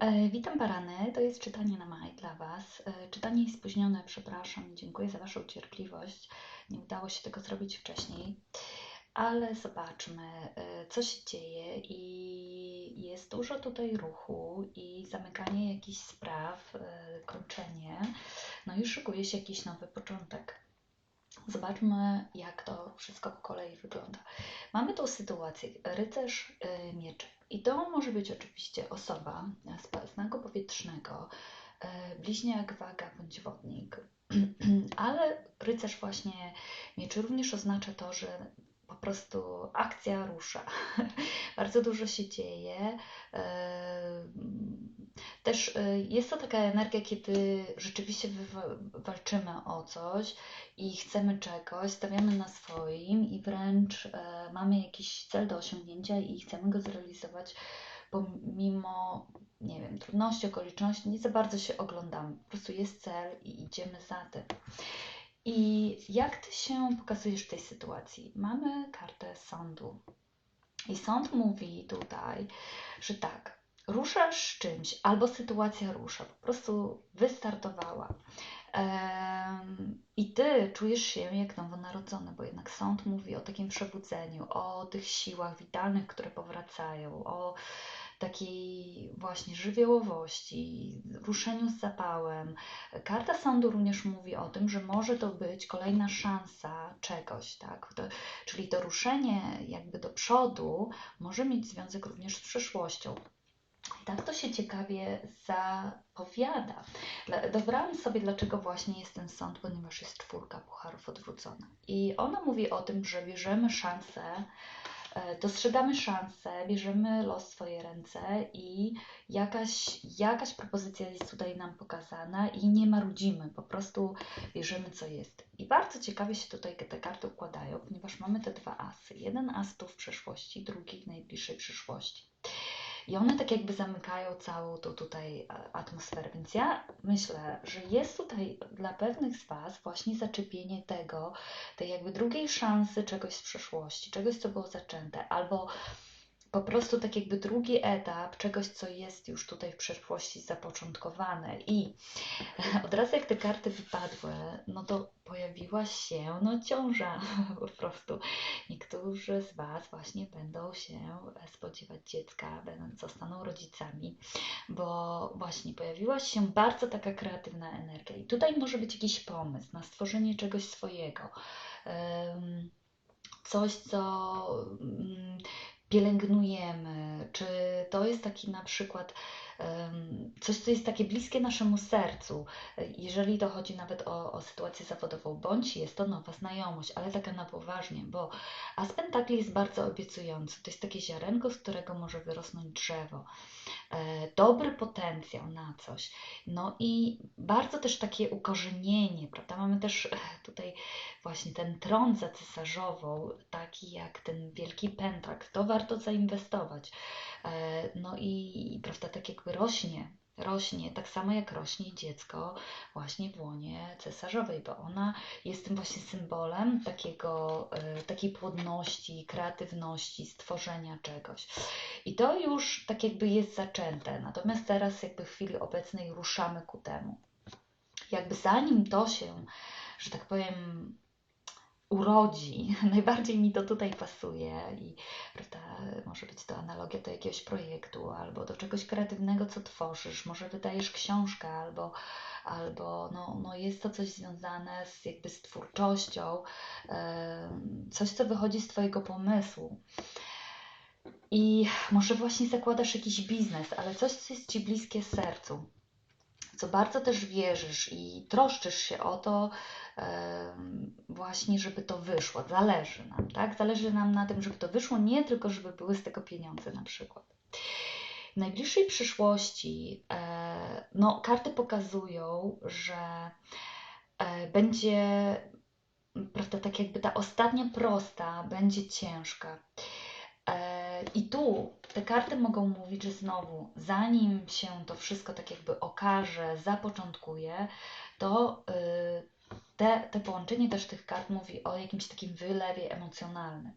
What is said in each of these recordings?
E, witam Barany, to jest czytanie na maj dla Was. E, czytanie jest spóźnione, przepraszam dziękuję za Waszą cierpliwość. Nie udało się tego zrobić wcześniej, ale zobaczmy, e, co się dzieje i jest dużo tutaj ruchu i zamykanie jakichś spraw, kończenie. No i szykuje się jakiś nowy początek. Zobaczmy, jak to wszystko po kolei wygląda. Mamy tą sytuację, rycerz mieczy i to może być oczywiście osoba z znaku powietrznego, e, bliźniak, waga bądź wodnik. Ale rycerz właśnie mieczy również oznacza to, że po prostu akcja rusza. Bardzo dużo się dzieje. Też e, jest to taka energia, kiedy rzeczywiście walczymy o coś i chcemy czegoś, stawiamy na swoim i wręcz e, mamy jakiś cel do osiągnięcia i chcemy go zrealizować pomimo, nie wiem, trudności, okoliczności, nie za bardzo się oglądamy. Po prostu jest cel i idziemy za tym. I jak ty się pokazujesz w tej sytuacji? Mamy kartę sądu. I sąd mówi tutaj, że tak, ruszasz czymś, albo sytuacja rusza, po prostu wystartowała. I ty czujesz się jak nowonarodzony, bo jednak sąd mówi o takim przebudzeniu, o tych siłach witalnych, które powracają, o takiej właśnie żywiołowości, ruszeniu z zapałem. Karta sądu również mówi o tym, że może to być kolejna szansa czegoś, tak? To, czyli to ruszenie jakby do przodu może mieć związek również z przyszłością. Tak to się ciekawie zapowiada. Dobrałam sobie, dlaczego właśnie jest ten sąd, ponieważ jest czwórka pucharów odwrócona. I ona mówi o tym, że bierzemy szansę, e, dostrzegamy szansę, bierzemy los w swoje ręce i jakaś, jakaś propozycja jest tutaj nam pokazana i nie marudzimy, po prostu bierzemy co jest. I bardzo ciekawie się tutaj te karty układają, ponieważ mamy te dwa asy. Jeden as tu w przeszłości, drugi w najbliższej przyszłości. I one tak jakby zamykają całą tą tutaj e, atmosferę. Więc ja myślę, że jest tutaj dla pewnych z Was właśnie zaczepienie tego, tej jakby drugiej szansy czegoś z przeszłości, czegoś, co było zaczęte, albo po prostu tak jakby drugi etap czegoś, co jest już tutaj w przeszłości zapoczątkowane. I od razu jak te karty wypadły, no to pojawiła się no ciąża po prostu. Niektórzy z Was właśnie będą się spodziewać dziecka, będąc zostaną rodzicami, bo właśnie pojawiła się bardzo taka kreatywna energia. I tutaj może być jakiś pomysł na stworzenie czegoś swojego. Coś, co mm, pielęgnujemy, czy to jest taki na przykład coś, co jest takie bliskie naszemu sercu, jeżeli to chodzi nawet o, o sytuację zawodową, bądź jest to nowa znajomość, ale taka na poważnie, bo aspentakli jest bardzo obiecujący. To jest takie ziarenko, z którego może wyrosnąć drzewo. E, dobry potencjał na coś. No i bardzo też takie ukorzenienie, prawda? Mamy też e, tutaj właśnie ten tron za cesarzową, taki jak ten wielki pentak. To warto zainwestować. E, no i prawda, tak jakby rośnie rośnie, tak samo jak rośnie dziecko właśnie w łonie cesarzowej, bo ona jest tym właśnie symbolem takiego, e, takiej płodności, kreatywności, stworzenia czegoś. I to już tak jakby jest zaczęte, natomiast teraz jakby w chwili obecnej ruszamy ku temu. Jakby zanim to się, że tak powiem, urodzi. Najbardziej mi to tutaj pasuje i prawda, może być to analogia do jakiegoś projektu albo do czegoś kreatywnego, co tworzysz. Może wydajesz książkę albo, albo no, no jest to coś związane z, jakby z twórczością, coś, co wychodzi z Twojego pomysłu. I może właśnie zakładasz jakiś biznes, ale coś, co jest Ci bliskie sercu co bardzo też wierzysz i troszczysz się o to, właśnie, żeby to wyszło. Zależy nam, tak? Zależy nam na tym, żeby to wyszło, nie tylko, żeby były z tego pieniądze na przykład. W najbliższej przyszłości e, no, karty pokazują, że e, będzie, prawda, tak jakby ta ostatnia prosta będzie ciężka. I tu te karty mogą mówić, że znowu, zanim się to wszystko tak jakby okaże, zapoczątkuje, to y, te, te połączenie też tych kart mówi o jakimś takim wylewie emocjonalnym.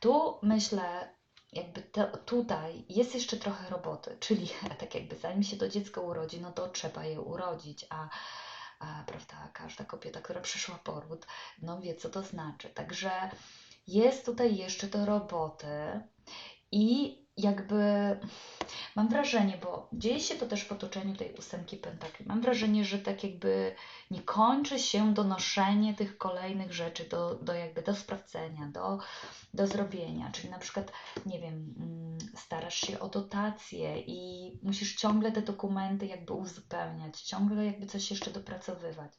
Tu myślę, jakby to, tutaj jest jeszcze trochę roboty, czyli tak jakby zanim się to dziecko urodzi, no to trzeba je urodzić, a, a prawda, każda kobieta, która przeszła poród, no wie co to znaczy. Także jest tutaj jeszcze do roboty i jakby mam wrażenie, bo dzieje się to też w otoczeniu tej ósemki pentakli, mam wrażenie, że tak jakby nie kończy się donoszenie tych kolejnych rzeczy do, do jakby do sprawdzenia, do, do zrobienia, czyli na przykład, nie wiem, mm, starasz się o dotację i musisz ciągle te dokumenty jakby uzupełniać, ciągle jakby coś jeszcze dopracowywać.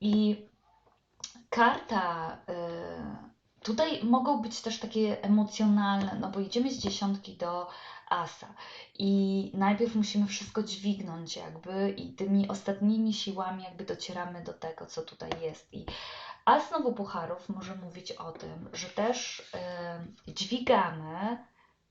I karta... Yy, Tutaj mogą być też takie emocjonalne, no bo idziemy z dziesiątki do asa i najpierw musimy wszystko dźwignąć jakby i tymi ostatnimi siłami jakby docieramy do tego, co tutaj jest. I as znowu pucharów może mówić o tym, że też dźwigamy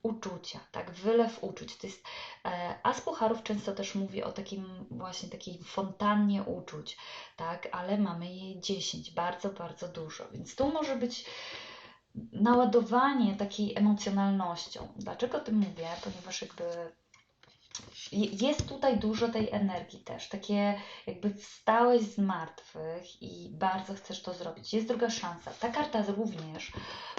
uczucia, tak, wylew uczuć. To jest, e, As Pucharów często też mówi o takim właśnie takiej fontannie uczuć, tak, ale mamy jej 10, bardzo, bardzo dużo, więc tu może być naładowanie takiej emocjonalnością. Dlaczego o tym mówię? Ponieważ jakby jest tutaj dużo tej energii też, takie jakby wstałeś z martwych i bardzo chcesz to zrobić. Jest druga szansa. Ta karta również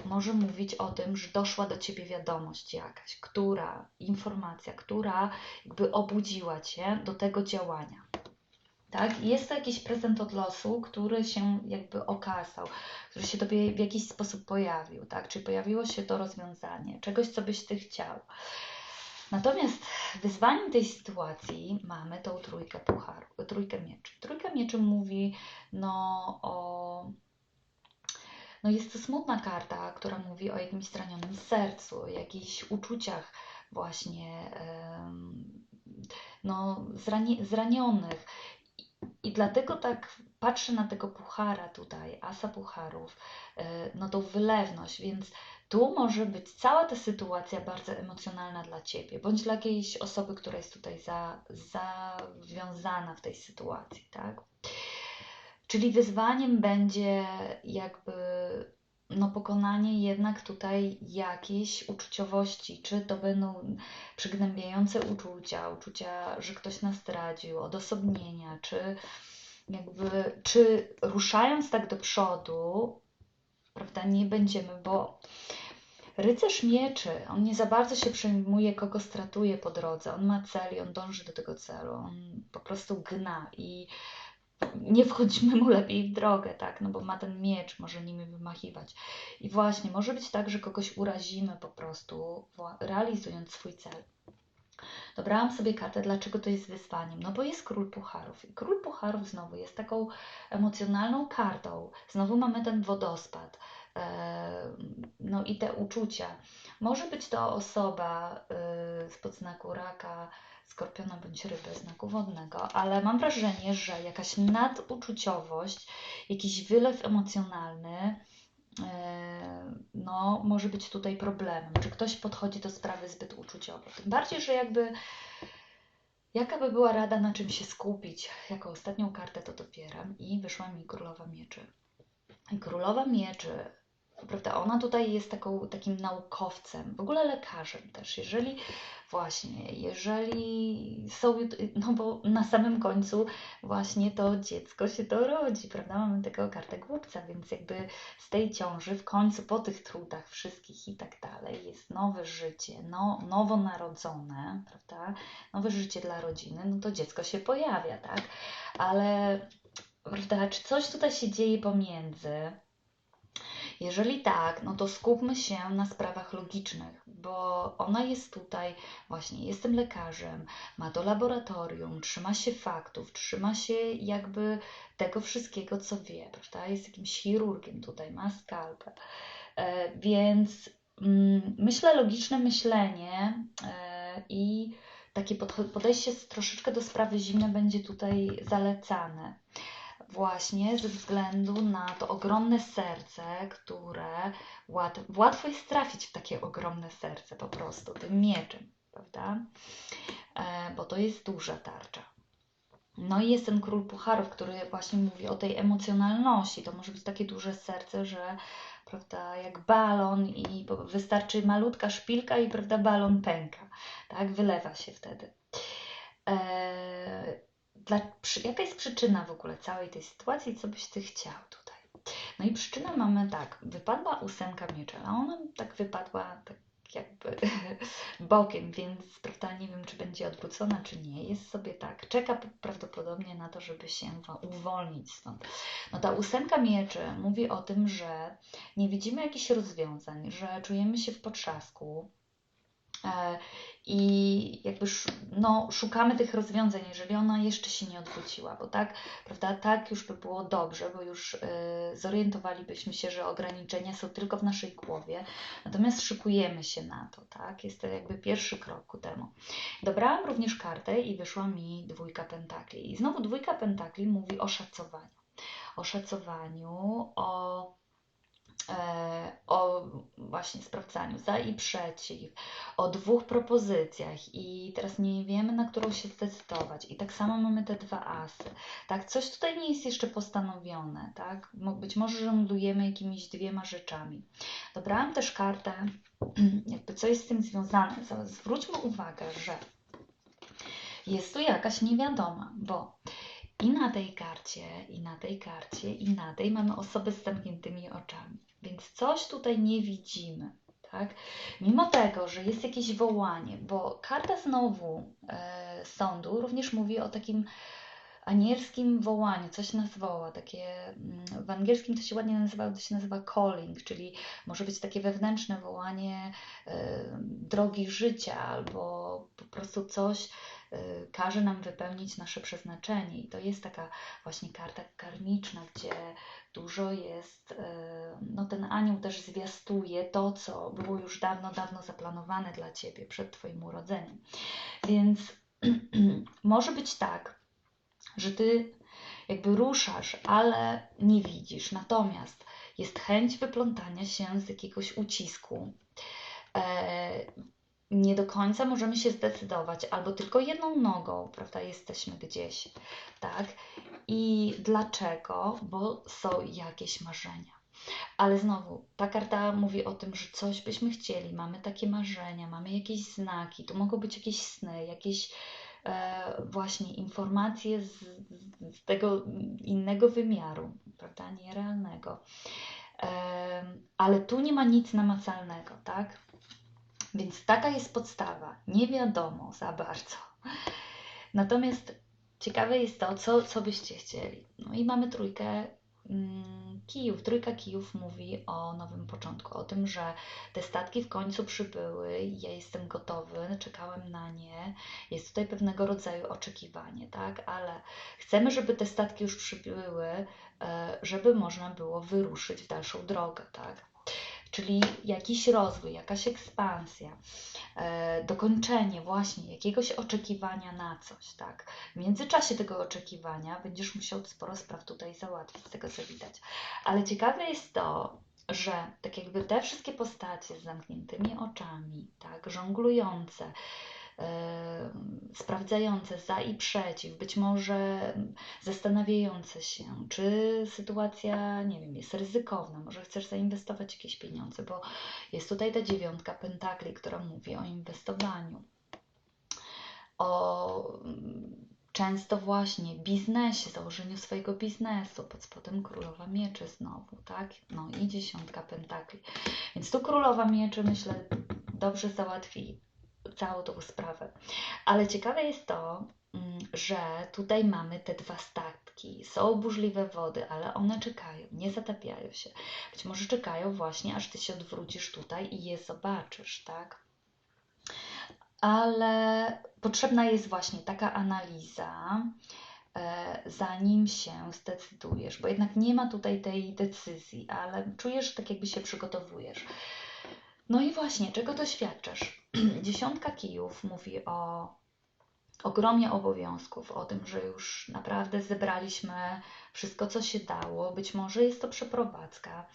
może mówić o tym, że doszła do Ciebie wiadomość jakaś, która, informacja, która jakby obudziła Cię do tego działania. Tak? Jest to jakiś prezent od losu, który się jakby okazał, który się Tobie w jakiś sposób pojawił, tak? Czyli pojawiło się to rozwiązanie, czegoś, co byś Ty chciał. Natomiast wyzwaniem tej sytuacji mamy tą trójkę pucharu, trójkę mieczy. Trójka mieczy mówi no, o. No jest to smutna karta, która mówi o jakimś zranionym sercu, o jakichś uczuciach właśnie no, zrani zranionych. I dlatego tak patrzę na tego puchara tutaj, asa pucharów, e, no tą wylewność, więc tu może być cała ta sytuacja bardzo emocjonalna dla Ciebie, bądź dla jakiejś osoby, która jest tutaj za, zawiązana w tej sytuacji, tak? Czyli wyzwaniem będzie jakby no, pokonanie jednak tutaj jakiejś uczuciowości, czy to będą przygnębiające uczucia, uczucia, że ktoś nas zdradził, odosobnienia, czy jakby, czy ruszając tak do przodu, prawda, nie będziemy, bo rycerz mieczy, on nie za bardzo się przejmuje, kogo stratuje po drodze, on ma cel i on dąży do tego celu, on po prostu gna i nie wchodzimy mu lepiej w drogę, tak, no bo ma ten miecz, może nimi wymachiwać. I właśnie, może być tak, że kogoś urazimy po prostu, realizując swój cel. Dobrałam sobie kartę, dlaczego to jest wyzwaniem. No bo jest król pucharów. I król pucharów znowu jest taką emocjonalną kartą. Znowu mamy ten wodospad. No i te uczucia. Może być to osoba spod znaku raka, skorpiona bądź ryby znaku wodnego, ale mam wrażenie, że jakaś naduczuciowość, jakiś wylew emocjonalny, e, no, może być tutaj problemem. Czy ktoś podchodzi do sprawy zbyt uczuciowo? Tym bardziej, że jakby jaka by była rada, na czym się skupić? Jako ostatnią kartę to dobieram i wyszła mi Królowa Mieczy. Królowa Mieczy prawda, ona tutaj jest taką, takim naukowcem, w ogóle lekarzem też. Jeżeli właśnie, jeżeli są, no bo na samym końcu właśnie to dziecko się to rodzi, prawda, mamy tego kartę głupca, więc jakby z tej ciąży w końcu po tych trudach wszystkich i tak dalej jest nowe życie, no, nowonarodzone, prawda, nowe życie dla rodziny, no to dziecko się pojawia, tak, ale prawda, czy coś tutaj się dzieje pomiędzy, jeżeli tak, no to skupmy się na sprawach logicznych, bo ona jest tutaj, właśnie jestem lekarzem, ma to laboratorium, trzyma się faktów, trzyma się jakby tego wszystkiego, co wie, prawda? Jest jakimś chirurgiem tutaj, ma skalpę. E, więc mm, myślę, logiczne myślenie e, i takie podejście troszeczkę do sprawy zimne będzie tutaj zalecane właśnie ze względu na to ogromne serce, które łat, łatwo jest trafić w takie ogromne serce po prostu, tym mieczem, prawda? E, bo to jest duża tarcza. No i jest ten król pucharów, który właśnie mówi o tej emocjonalności. To może być takie duże serce, że prawda, jak balon i wystarczy malutka szpilka i, prawda, balon pęka, tak, wylewa się wtedy. Eee, dla, jaka jest przyczyna w ogóle całej tej sytuacji, co byś Ty chciał tutaj? No i przyczynę mamy tak, wypadła ósemka mieczy, a ona tak wypadła tak jakby bokiem, więc prawda, nie wiem, czy będzie odwrócona, czy nie. Jest sobie tak, czeka prawdopodobnie na to, żeby się uwolnić stąd. No ta ósemka mieczy mówi o tym, że nie widzimy jakichś rozwiązań, że czujemy się w potrzasku, i jakby no, szukamy tych rozwiązań, jeżeli ona jeszcze się nie odwróciła, bo tak, prawda, tak już by było dobrze, bo już y, zorientowalibyśmy się, że ograniczenia są tylko w naszej głowie, natomiast szykujemy się na to, tak, jest to jakby pierwszy krok ku temu. Dobrałam również kartę i wyszła mi dwójka pentakli. I znowu dwójka pentakli mówi o szacowaniu, o szacowaniu, o E, o właśnie sprawdzaniu za i przeciw, o dwóch propozycjach i teraz nie wiemy, na którą się zdecydować. I tak samo mamy te dwa asy. Tak, coś tutaj nie jest jeszcze postanowione, tak? Być może żonglujemy jakimiś dwiema rzeczami. Dobrałam też kartę, jakby co jest z tym związane. Zwróćmy uwagę, że jest tu jakaś niewiadoma, bo i na tej karcie, i na tej karcie, i na tej mamy osoby z zamkniętymi oczami. Więc coś tutaj nie widzimy. Tak? Mimo tego, że jest jakieś wołanie, bo karta znowu e, sądu również mówi o takim anielskim wołaniu, coś nas woła, takie mm, w angielskim to się ładnie nazywa, to się nazywa calling, czyli może być takie wewnętrzne wołanie e, drogi życia albo po prostu coś każe nam wypełnić nasze przeznaczenie i to jest taka właśnie karta karmiczna, gdzie dużo jest, e, no ten anioł też zwiastuje to, co było już dawno, dawno zaplanowane dla Ciebie przed Twoim urodzeniem. Więc może być tak, że Ty jakby ruszasz, ale nie widzisz. Natomiast jest chęć wyplątania się z jakiegoś ucisku. Nie do końca możemy się zdecydować, albo tylko jedną nogą, prawda, jesteśmy gdzieś, tak? I dlaczego? Bo są jakieś marzenia. Ale znowu, ta karta mówi o tym, że coś byśmy chcieli, mamy takie marzenia, mamy jakieś znaki, to mogą być jakieś sny, jakieś e, właśnie informacje z, z, tego innego wymiaru, prawda, nierealnego. E, ale tu nie ma nic namacalnego, tak? Więc taka jest podstawa. Nie wiadomo za bardzo. Natomiast ciekawe jest to, co, co byście chcieli. No i mamy trójkę mm, kijów. Trójka kijów mówi o nowym początku, o tym, że te statki w końcu przybyły, ja jestem gotowy, czekałem na nie. Jest tutaj pewnego rodzaju oczekiwanie, tak? Ale chcemy, żeby te statki już przybyły, e, żeby można było wyruszyć w dalszą drogę, tak? Czyli jakiś rozwój, jakaś ekspansja, e, dokończenie właśnie jakiegoś oczekiwania na coś, tak. W międzyczasie tego oczekiwania będziesz musiał sporo spraw tutaj załatwić, z tego co widać. Ale ciekawe jest to, że tak jakby te wszystkie postacie z zamkniętymi oczami, tak, żonglujące, sprawdzające za i przeciw, być może zastanawiające się, czy sytuacja, nie wiem, jest ryzykowna, może chcesz zainwestować jakieś pieniądze, bo jest tutaj ta dziewiątka pentakli, która mówi o inwestowaniu, o często właśnie biznesie, założeniu swojego biznesu, pod spodem królowa mieczy znowu, tak? No i dziesiątka pentakli. Więc tu królowa mieczy, myślę, dobrze załatwi całą tą sprawę. Ale ciekawe jest to, mm, że tutaj mamy te dwa statki. Są burzliwe wody, ale one czekają, nie zatapiają się. Być może czekają właśnie, aż ty się odwrócisz tutaj i je zobaczysz, tak? Ale potrzebna jest właśnie taka analiza, e, zanim się zdecydujesz, bo jednak nie ma tutaj tej decyzji, ale czujesz tak, jakby się przygotowujesz. No i właśnie, czego doświadczasz? Dziesiątka kijów mówi o ogromnie obowiązków, o tym, że już naprawdę zebraliśmy wszystko, co się dało. Być może jest to przeprowadzka.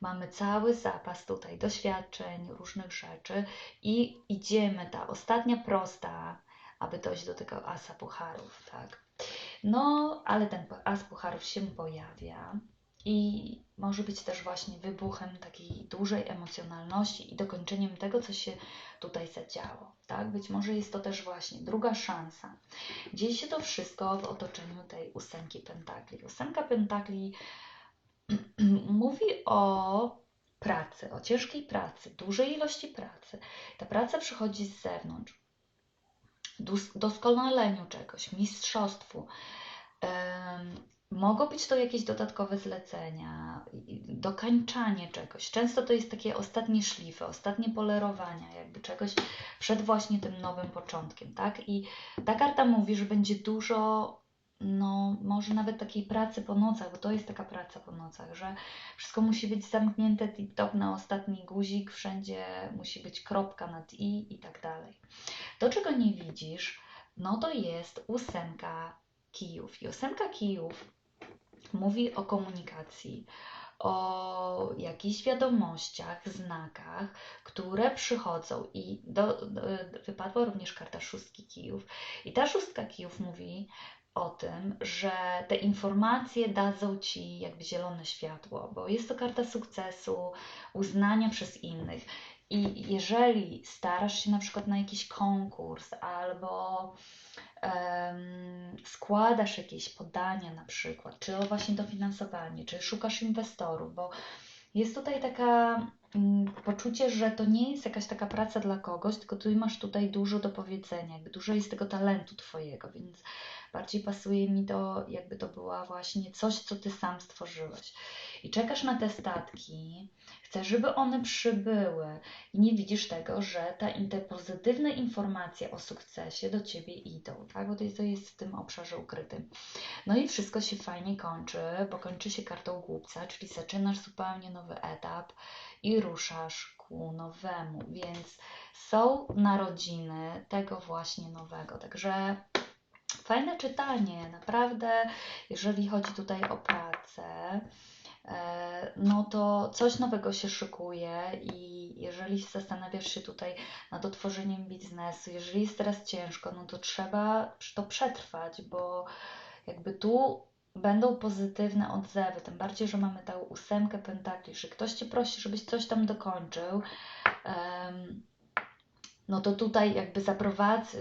Mamy cały zapas tutaj doświadczeń, różnych rzeczy i idziemy, ta ostatnia prosta, aby dojść do tego asa pucharów, tak. No, ale ten as pucharów się pojawia i może być też właśnie wybuchem takiej dużej emocjonalności i dokończeniem tego, co się tutaj zadziało. Tak? Być może jest to też właśnie druga szansa. Dzieje się to wszystko w otoczeniu tej ósemki pentakli. Ósemka pentakli mówi o pracy, o ciężkiej pracy, dużej ilości pracy. Ta praca przychodzi z zewnątrz. Doskonaleniu czegoś, mistrzostwu. Mogą być to jakieś dodatkowe zlecenia, dokańczanie czegoś. Często to jest takie ostatnie szlify, ostatnie polerowania, jakby czegoś przed właśnie tym nowym początkiem, tak? I ta karta mówi, że będzie dużo, no może nawet takiej pracy po nocach, bo to jest taka praca po nocach, że wszystko musi być zamknięte tip-top na ostatni guzik, wszędzie musi być kropka nad i i tak dalej. To, czego nie widzisz, no to jest ósemka kijów. I ósemka kijów mówi o komunikacji, o jakichś wiadomościach, znakach, które przychodzą. I do, do, wypadła również karta szóstki kijów. I ta szóstka kijów mówi o tym, że te informacje dadzą ci jakby zielone światło, bo jest to karta sukcesu, uznania przez innych. I jeżeli starasz się na przykład na jakiś konkurs albo um, składasz jakieś podania na przykład, czy o właśnie dofinansowanie, czy szukasz inwestorów, bo jest tutaj taka um, poczucie, że to nie jest jakaś taka praca dla kogoś, tylko ty masz tutaj dużo do powiedzenia, dużo jest tego talentu twojego, więc bardziej pasuje mi to, jakby to była właśnie coś, co ty sam stworzyłeś. I czekasz na te statki, chcesz, żeby one przybyły i nie widzisz tego, że ta, te pozytywne informacje o sukcesie do ciebie idą, tak? Bo to jest, to jest w tym obszarze ukrytym. No i wszystko się fajnie kończy, bo kończy się kartą głupca, czyli zaczynasz zupełnie nowy etap i ruszasz ku nowemu, więc są narodziny tego właśnie nowego. Także fajne czytanie, naprawdę, jeżeli chodzi tutaj o pracę. E, no to coś nowego się szykuje i jeżeli zastanawiasz się tutaj nad otworzeniem biznesu, jeżeli jest teraz ciężko, no to trzeba to przetrwać, bo jakby tu będą pozytywne odzewy, tym bardziej, że mamy tę ósemkę pentakli, że ktoś Cię prosi, żebyś coś tam dokończył, um, no to tutaj jakby zaprowadzę,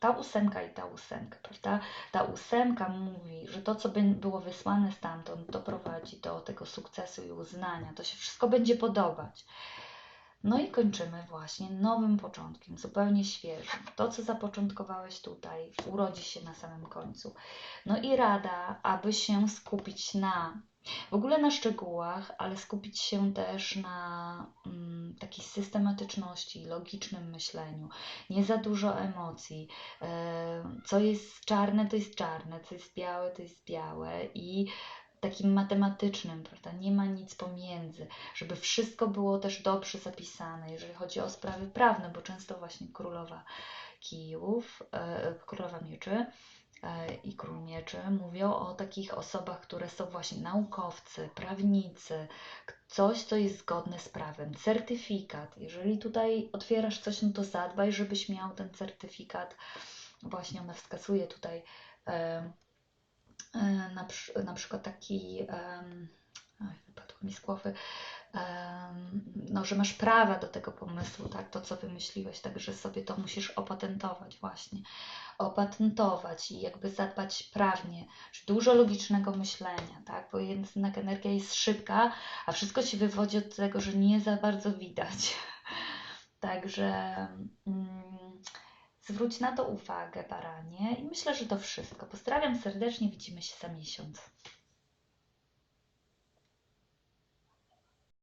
ta ósemka i ta ósemka, prawda? Ta ósemka mówi, że to, co by było wysłane stamtąd, doprowadzi do tego sukcesu i uznania. To się wszystko będzie podobać. No i kończymy właśnie nowym początkiem, zupełnie świeżym. To, co zapoczątkowałeś tutaj, urodzi się na samym końcu. No i rada, aby się skupić na w ogóle na szczegółach, ale skupić się też na mm, takiej systematyczności, logicznym myśleniu, nie za dużo emocji. E, co jest czarne, to jest czarne, co jest białe, to jest białe i takim matematycznym, prawda? Nie ma nic pomiędzy, żeby wszystko było też dobrze zapisane, jeżeli chodzi o sprawy prawne, bo często właśnie królowa kijów, e, królowa mieczy i król mieczy mówią o takich osobach, które są właśnie naukowcy, prawnicy, coś, co jest zgodne z prawem, certyfikat. Jeżeli tutaj otwierasz coś, no to zadbaj, żebyś miał ten certyfikat. Właśnie ona wskazuje tutaj e, e, na, na przykład taki, e, wypadło mi z głowy, no, że masz prawa do tego pomysłu, tak, to co wymyśliłeś, także sobie to musisz opatentować właśnie, opatentować i jakby zadbać prawnie, dużo logicznego myślenia, tak, bo jednak energia jest szybka, a wszystko się wywodzi od tego, że nie za bardzo widać. Także mm, zwróć na to uwagę, baranie, i myślę, że to wszystko. Pozdrawiam serdecznie, widzimy się za miesiąc.